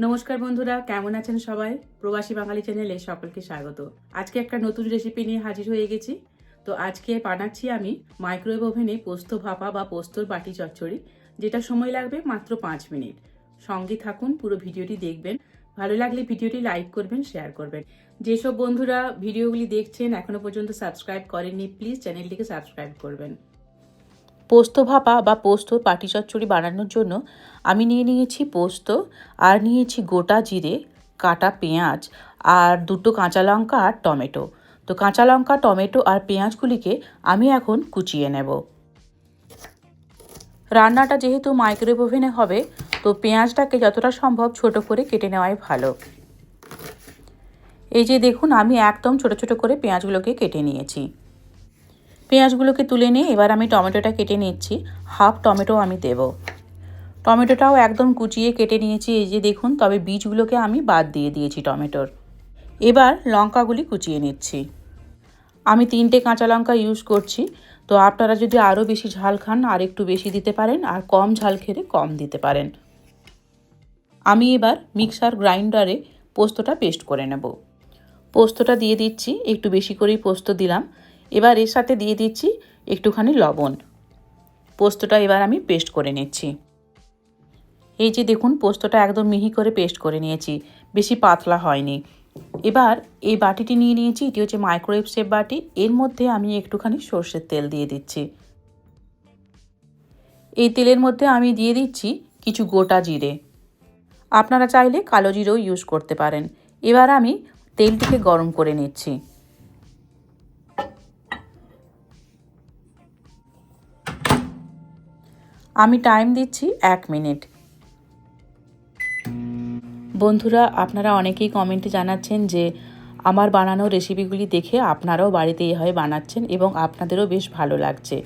নমস্কার বন্ধুরা, কেমন আছেন সবাই? প্রবাসী বাঙালি চ্যানেলে সকলকে স্বাগত। আজকে একটা নতুন রেসিপি নিয়ে হাজির হয়ে গেছি। তো আজকে বানাচ্ছি আমি মাইক্রোওয়েভ ওভেনে পোস্ত ভাপা বা পোস্তর বাটি চচ্চড়ি, যেটা সময় লাগবে মাত্র পাঁচ মিনিট। সঙ্গে থাকুন, পুরো ভিডিওটি দেখবেন। ভালো লাগলে ভিডিওটি লাইক করবেন শেয়ার করবেন। যেসব বন্ধুরা ভিডিওগুলি দেখছেন, এখনও পর্যন্ত সাবস্ক্রাইব করেননি প্লিজ চ্যানেলটিকে সাবস্ক্রাইব করবেন। পোস্ত ভাপা বা পোস্ত পাটি চচ্চড়ি বানানোর জন্য আমি নিয়ে নিয়েছি পোস্ত, আর নিয়েছি গোটা জিরে, কাটা পেঁয়াজ, আর দুটো কাঁচা লঙ্কা আর টমেটো। তো কাঁচা লঙ্কা, টমেটো আর পেঁয়াজগুলিকে আমি এখন কুচিয়ে নেব। রান্নাটা যেহেতু মাইক্রোওয়েভ ওভেনে হবে, তো পেঁয়াজটাকে যতটা সম্ভব ছোট করে কেটে নেওয়াই ভালো। এই যে দেখুন, আমি একদম ছোট ছোট করে পেঁয়াজগুলোকে কেটে নিয়েছি। পেঁয়াজগুলোকে তুলে নিয়ে এবার আমি টমেটোটা কেটে নিচ্ছি। হাফ টমেটো আমি দেব। টমেটোটাও একদম কুচিয়ে কেটে নিয়েছি। এই যে দেখুন, তবে বীজগুলোকে আমি বাদ দিয়ে দিয়েছি টমেটোর। এবার লঙ্কাগুলি কুচিয়ে নিচ্ছি। আমি তিনটে কাঁচা লঙ্কা ইউজ করছি। তো আপনারা যদি আরও বেশি ঝাল খান, আর একটু বেশি দিতে পারেন, আর কম ঝাল খেলে কম দিতে পারেন। আমি এবার মিক্সার গ্রাইন্ডারে পোস্তটা পেস্ট করে নেব। পোস্তটা দিয়ে দিচ্ছি। একটু বেশি করেই পোস্ত দিলাম। এবার এর সাথে দিয়ে দিচ্ছি একটুখানি লবণ। পোস্তটা এবার আমি পেস্ট করে নিচ্ছি। এই যে দেখুন, পোস্তটা একদম মিহি করে পেস্ট করে নিয়েছি, বেশি পাতলা হয়নি। এবার এই বাটিটি নিয়ে নিয়েছি, এটি হচ্ছে মাইক্রোওয়েভ শেপ বাটি। এর মধ্যে আমি একটুখানি সর্ষের তেল দিয়ে দিচ্ছি। এই তেলের মধ্যে আমি দিয়ে দিচ্ছি কিছু গোটা জিরে। আপনারা চাইলে কালো জিরেও ইউজ করতে পারেন। এবার আমি তেলটিকে গরম করে নিচ্ছি। আমি টাইম দিচ্ছি এক মিনিট বন্ধুরা, আপনারা অনেকেই কমেন্টে জানাচ্ছেন যে, আমার বানানো রেসিপিগুলি দেখে আপনারাও বাড়িতে এভাবে বানাচ্ছেন এবং আপনাদেরও বেশ ভালো লাগছে।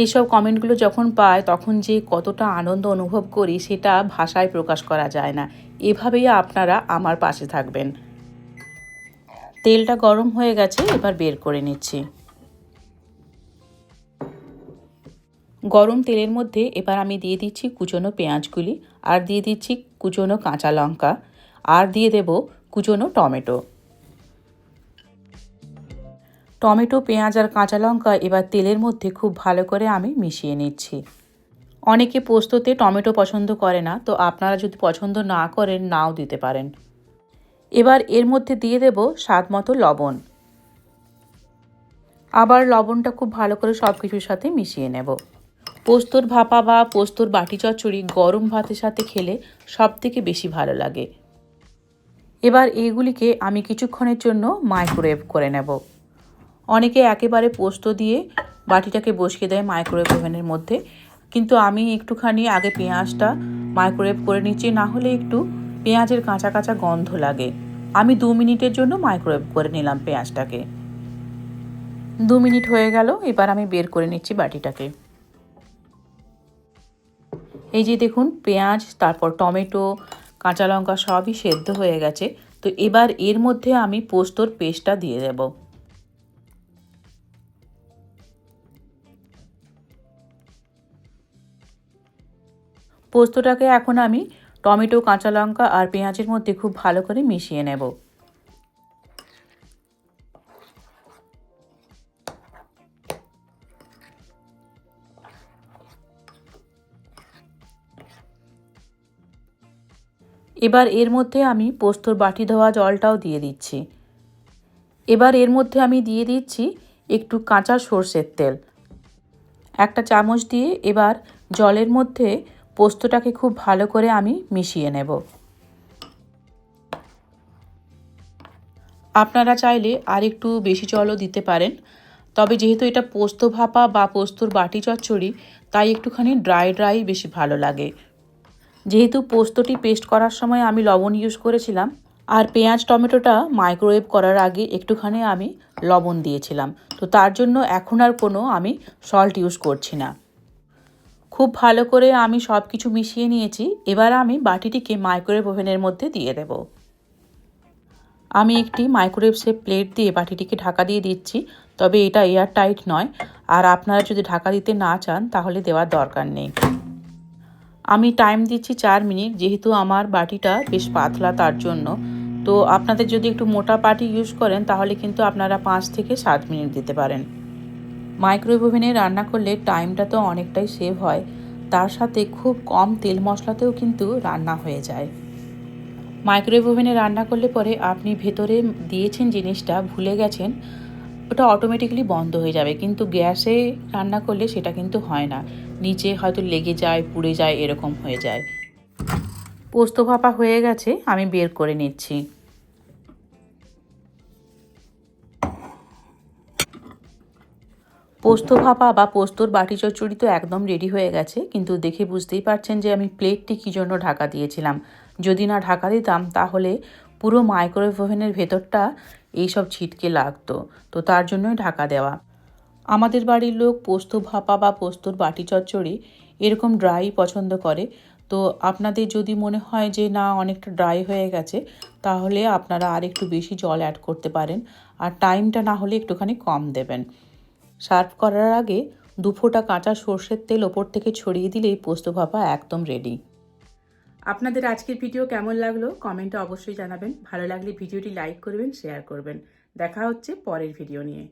এইসব কমেন্টগুলো যখন পাই, তখন যে কতটা আনন্দ অনুভব করি, সেটা ভাষায় প্রকাশ করা যায় না। এভাবেই আপনারা আমার পাশে থাকবেন। তেলটা গরম হয়ে গেছে, এবার বের করে নিচ্ছি। গরম তেলের মধ্যে এবার আমি দিয়ে দিচ্ছি কুচনো পেঁয়াজগুলি, আর দিয়ে দিচ্ছি কুচনো কাঁচা লঙ্কা, আর দিয়ে দেব কুচনো টমেটো। টমেটো, পেঁয়াজ আর কাঁচা লঙ্কা এবার তেলের মধ্যে খুব ভালো করে আমি মিশিয়ে নিচ্ছি। অনেকে পোস্ততে টমেটো পছন্দ করে না, তো আপনারা যদি পছন্দ না করেন, নাও দিতে পারেন। এবার এর মধ্যে দিয়ে দেব স্বাদ মতো লবণ। আবার লবণটা খুব ভালো করে সব কিছুর সাথে মিশিয়ে নেব। পোস্তর ভাপা বা পোস্তর বাটি চচ্চড়ি গরম ভাতের সাথে খেলে সব থেকে বেশি ভালো লাগে। এবার এইগুলিকে আমি কিছুক্ষণের জন্য মাইক্রোওয়েভ করে নেব। অনেকে একেবারে পোস্ত দিয়ে বাটিটাকে বসিয়ে দেয় মাইক্রোওয়েভ ওভেনের মধ্যে, কিন্তু আমি একটুখানি আগে পেঁয়াজটা মাইক্রোওয়েভ করে নিচ্ছি, না হলে একটু পেঁয়াজের কাঁচা কাঁচা গন্ধ লাগে। আমি দু মিনিটের জন্য মাইক্রোওয়েভ করে নিলাম পেঁয়াজটাকে। দু মিনিট হয়ে গেল, এবার আমি বের করে নিচ্ছি বাটিটাকে। এই যে দেখুন, পেঁয়াজ, তারপর টমেটো, কাঁচা লঙ্কা সবই সেদ্ধ হয়ে গেছে। তো এবার এর মধ্যে আমি পোস্তর পেস্টটা দিয়ে দেব। পোস্তটাকে এখন আমি টমেটো, কাঁচা লঙ্কা আর পেঁয়াজের মধ্যে খুব ভালো করে মিশিয়ে নেব। এবার এর মধ্যে আমি পোস্তর বাটি ধোয়া জলটাও দিয়ে দিচ্ছি। এবার এর মধ্যে আমি দিয়ে দিচ্ছি একটু কাঁচা সর্ষের তেল। একটা চামচ দিয়ে এবার জলের মধ্যে পোস্তটাকে খুব ভালো করে আমি মিশিয়ে নেব। আপনারা চাইলে আর একটু বেশি জলও দিতে পারেন, তবে যেহেতু এটা পোস্ত ভাপা বা পোস্তর বাটি চচ্চড়ি, তাই একটুখানি ড্রাই ড্রাই বেশি ভালো লাগে। যেহেতু পোস্তটি পেস্ট করার সময় আমি লবণ ইউজ করেছিলাম, আর পেঁয়াজ, টমেটোটা মাইক্রোওয়েভ করার আগে একটুখানি আমি লবণ দিয়েছিলাম। তো তার জন্য এখন আর কোনো আমি সল্ট ইউজ করছি না। খুব ভালো করে আমি সব কিছু মিশিয়ে নিয়েছি, এবার আমি বাটিটিকে মাইক্রোওয়েভ ওভেনের মধ্যে দিয়ে দেব। আমি একটি মাইক্রোওয়েভ শেপ প্লেট দিয়ে বাটিটিকে ঢাকা দিয়ে দিচ্ছি, তবে এটা এয়ার টাইট নয়, আর আপনারা যদি ঢাকা দিতে না চান, তাহলে দেওয়ার দরকার নেই। আমি টাইম দিচ্ছি চার মিনিট, যেহেতু আমার বাটিটা বেশ পাতলা তার জন্য। তো আপনাদের যদি একটু মোটা বাটি ইউজ করেন, তাহলে কিন্তু আপনারা পাঁচ থেকে সাত মিনিট দিতে পারেন। মাইক্রোওয়েভ ওভেনে রান্না করলে টাইমটা তো অনেকটাই সেভ হয়। তার সাথে খুব কম তেল মশলাতেও কিন্তু রান্না হয়ে যায়। মাইক্রোওয়েভ ওভেনে রান্না করলে পরে আপনি ভেতরে দিয়েছেন জিনিসটা, ভুলে গেছেন ওটা অটোমেটিকলি বন্ধ হয়ে যাবে। কিন্তু গ্যাসে রান্না করলে সেটা কিন্তু হয় না। নিচে হয়তো লেগে যায়, পুড়ে যায়, এরকম হয়ে যায়। পোস্ত ভাপা হয়ে গেছে, আমি বের করে নিচ্ছি। পোস্ত ভাপা বা পোস্তর বাটি চচ্চড়ি তো একদম রেডি হয়ে গেছে, কিন্তু দেখে বুঝতেই পারছেন যে আমি প্লেটটি কী জন্য ঢাকা দিয়েছিলাম। যদি না ঢাকা দিতাম, তাহলে পুরো মাইক্রোওয়েভ ওভেনের ভেতরটা এইসব ছিটকে লাগতো। তো তার জন্যই ঢাকা দেওয়া। আমাদের বাড়ির লোক পোস্ত ভাপা বা পোস্তর বাটি চচ্চড়ি এরকম ড্রাই পছন্দ করে। তো আপনাদের যদি মনে হয় যে না, অনেকটা ড্রাই হয়ে গেছে, তাহলে আপনারা আর একটু বেশি জল অ্যাড করতে পারেন। আর টাইমটা না হলে একটুখানি কম দেবেন। সার্ভ করার আগে দু ফোঁটা কাঁচা সর্ষের তেল ওপর থেকে ছড়িয়ে দিলেই পোস্ত ভাপা একদম রেডি আপনাদের আজকের ভিডিও কেমন লাগল কমেন্টে অবশ্যই জানাবেন। ভালো লাগলে ভিডিওটি লাইক করবেন, শেয়ার করবেন। দেখা হচ্ছে পরের ভিডিও নিয়ে।